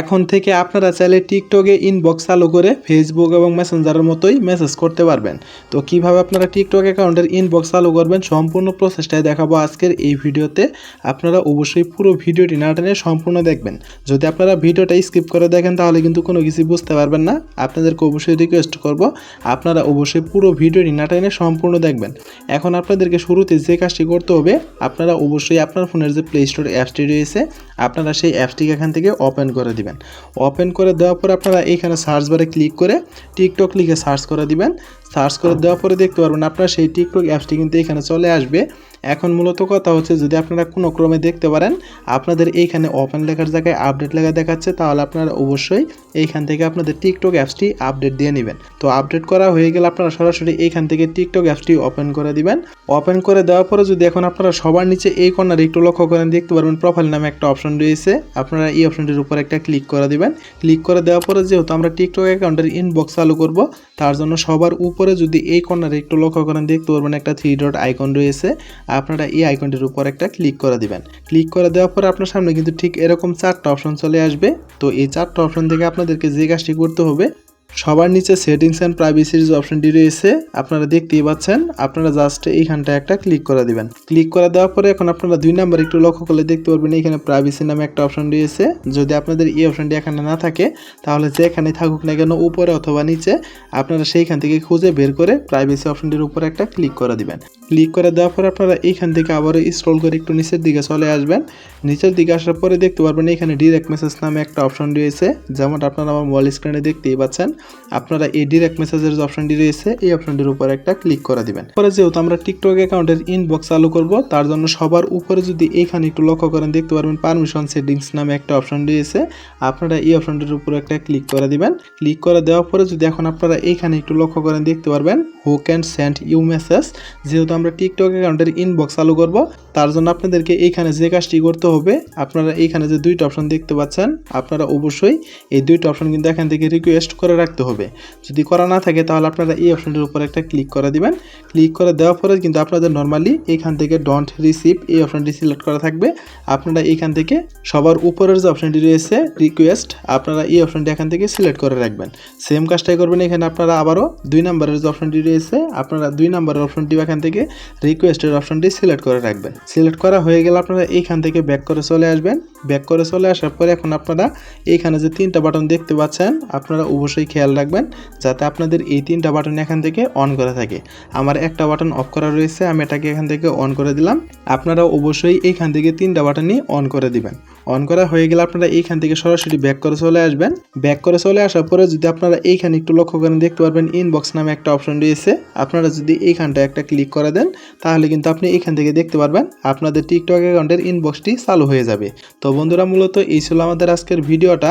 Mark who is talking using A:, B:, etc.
A: এখন থেকে আপনারা চাইলে টিকটকে ইনবক্স চালু করে ফেসবুক এবং মেসেঞ্জারের মতোই মেসেজ করতে পারবেন। তো কীভাবে আপনারা টিকটক অ্যাকাউন্টের ইনবক্স চালু করবেন সম্পূর্ণ প্রসেসটাই দেখাবো আজকের এই ভিডিওতে। আপনারা অবশ্যই পুরো ভিডিওটি না টেনে সম্পূর্ণ দেখবেন। যদি আপনারা ভিডিওটা স্কিপ করে দেখেন, তাহলে কিন্তু কোনো কিছু বুঝতে পারবেন না। আপনাদেরকে অবশ্যই রিকোয়েস্ট করব, আপনারা অবশ্যই পুরো ভিডিওটি না টেনে সম্পূর্ণ দেখবেন। এখন আপনাদেরকে শুরুতে যে কাজটি করতে হবে, আপনারা অবশ্যই আপনার ফোনের যে প্লে স্টোর অ্যাপসটি রয়েছে আপনারা সেই অ্যাপসটিকে এখান থেকে ওপেন করে দিবেন। ওপেন করে দেওয়ার পর আপনারা এইখানে সার্চ বারে ক্লিক করে টিকটক লিখে সার্চ করে দিবেন। সার্চ করে দেওয়ার পরে দেখতে পারবেন আপনার সেই টিকটক অ্যাপসটি কিন্তু এখানে চলে আসবে। এখন মূলত কথা হচ্ছে, যদি আপনারা কোনো ক্রমে দেখতে পারেন, আপনাদের এইখানে ওপেন লেখার জায়গায় আপডেট লেখা দেখাচ্ছে, তাহলে আপনারা অবশ্যই এইখান থেকে আপনাদের টিকটক অ্যাপসটি আপডেট দিয়ে নেবেন। তো আপডেট করা হয়ে গেলে আপনারা সরাসরি এইখান থেকে টিকটক অ্যাপসটি ওপেন করে দিবেন। ওপেন করে দেওয়ার পরে যদি এখন আপনারা সবার নিচে এই কর্নারে একটু লক্ষ্য করেন, দেখতে পারবেন প্রোফাইল নামে একটা অপশন রয়েছে। আপনারা এই অপশনটির উপর একটা ক্লিক করে দিবেন। ক্লিক করে দেওয়ার পরে যেহেতু আমরা টিকটক অ্যাকাউন্টের ইনবক্স চালু করব, তার জন্য সবার উপরে যদি এই কর্নারে একটু লক্ষ্য করেন, দেখতে পারবেন একটা থ্রি ডট আইকন রয়েছে। আপনারা এই আইকনটির উপর একটা ক্লিক করে দিবেন। ক্লিক করে দেওয়ার পর আপনার সামনে কিন্তু ঠিক এরকম চারটা অপশন চলে আসবে। তো এই চারটা অপশন থেকে আপনাদেরকে যে কাজটি করতে হবে সবার নিচে সেটিংস অ্যান্ড প্রাইভেসির যে অপশনটি রয়েছে, আপনারা দেখতেই পাচ্ছেন, আপনারা জাস্ট এইখানটা একটা ক্লিক করে দিবেন। ক্লিক করে দেওয়ার পরে এখন আপনারা দুই নাম্বার একটু লক্ষ্য করলে দেখতে পারবেন এখানে প্রাইভেসি নামে একটা অপশন রয়েছে। যদি আপনাদের এই অপশনটি এখানে না থাকে, তাহলে যেখানে থাকুক না কেন, উপরে অথবা নিচে, আপনারা সেইখান থেকে খুঁজে বের করে প্রাইভেসি অপশনটির উপরে একটা ক্লিক করে দিবেন। ক্লিক করে দেওয়ার পরে আপনারা এইখান থেকে আবারও স্ক্রল করে একটু নিচের দিকে চলে আসবেন। নিচের দিকে আসার পরে দেখতে পারবেন এখানে ডিরেক্ট মেসেজ নামে একটা অপশন রয়েছে যেমন আপনারা আমার মোবাইল স্ক্রিনে দেখতেই পাচ্ছেন। আপনারা এই ডিরেক্ট মেসেজের যে অপশনটি রয়েছে, এই অপশনটির উপর একটা ক্লিক করে দিবেন। পরে যেহেতু আমরা টিকটক অ্যাকাউন্টের ইনবক্স চালু করব, তার জন্য সবার উপরে যদি এইখানে একটু লক্ষ্য করেন, দেখতে পারবেন পারমিশন সেটিংস নামে একটা অপশন রয়েছে। আপনারা এই অপশনটির উপর একটা ক্লিক করে দিবেন। ক্লিক করে দেওয়ার পরে যদি এখন আপনারা এইখানে একটু লক্ষ্য করেন, দেখতে পারবেন who can send you message যেহেতু আমরা টিকটক অ্যাকাউন্টের ইনবক্স চালু করব, তার জন্য আপনাদেরকে এইখানে যে কাজটি করতে হবে, আপনারা এইখানে যে দুইটা অপশন দেখতে পাচ্ছেন, আপনারা অবশ্যই এই দুইটা অপশন কিন্তু এখান থেকে রিকোয়েস্ট করে রাখতে হবে। যদি করা না থাকে তাহলে আপনারা এই অপশনটির উপর একটা ক্লিক করে দিবেন। ক্লিক করে দেওয়ার পরে কিন্তু আপনাদের নর্মালি এখান থেকে ডন্ট রিসিভ এই অপশনটি সিলেক্ট করা থাকবে। আপনারা এইখান থেকে সবার উপরের যে অপশনটি রয়েছে রিকোয়েস্ট আপনারা এই অপশনটি এখান থেকে সিলেক্ট করে রাখবেন। সেম কাজটাই করবেন এখানে আপনারা আবারও দুই নম্বরের যে অপশনটি রয়েছে, আপনারা দুই নম্বরের অপশনটি এখান থেকে রিকোয়েস্টের অপশনটি সিলেক্ট করে রাখবেন। সিলেক্ট করা হয়ে গেলে আপনারা এইখান থেকে ব্যাক করে চলে আসবেন। ব্যাক করে চলে আসার পরে এখন আপনারা এইখানে যে তিনটা বাটন দেখতে পাচ্ছেন, আপনারা অবশ্যই খেয়াল রাখবেন যাতে আপনাদের এই তিনটা বাটন এখান থেকে অন করা থাকে। আমার একটা বাটন অফ করা রয়েছে, আমি এটাকে এখান থেকে অন করে দিলাম। আপনারা অবশ্যই এইখান থেকে তিনটা বাটনই অন করে দিবেন। অন করা হয়ে গেলে আপনারা এইখান থেকে সরাসরি ব্যাক করে চলে আসবেন। ব্যাক করে চলে আসার পরে যদি আপনারা এইখানে একটু লক্ষ্য করেন, দেখতে পারবেন ইনবক্স নামে একটা অপশন রয়েছে। আপনারা যদি এইখানটা একটা ক্লিক করে দেন, তাহলে কিন্তু আপনি এইখান থেকে দেখতে পারবেন আপনাদের টিকটক অ্যাকাউন্টের ইনবক্সটি চালু হয়ে যাবে। তো বন্ধুরা, মূলত এই ছিল আমাদের আজকের ভিডিওটা।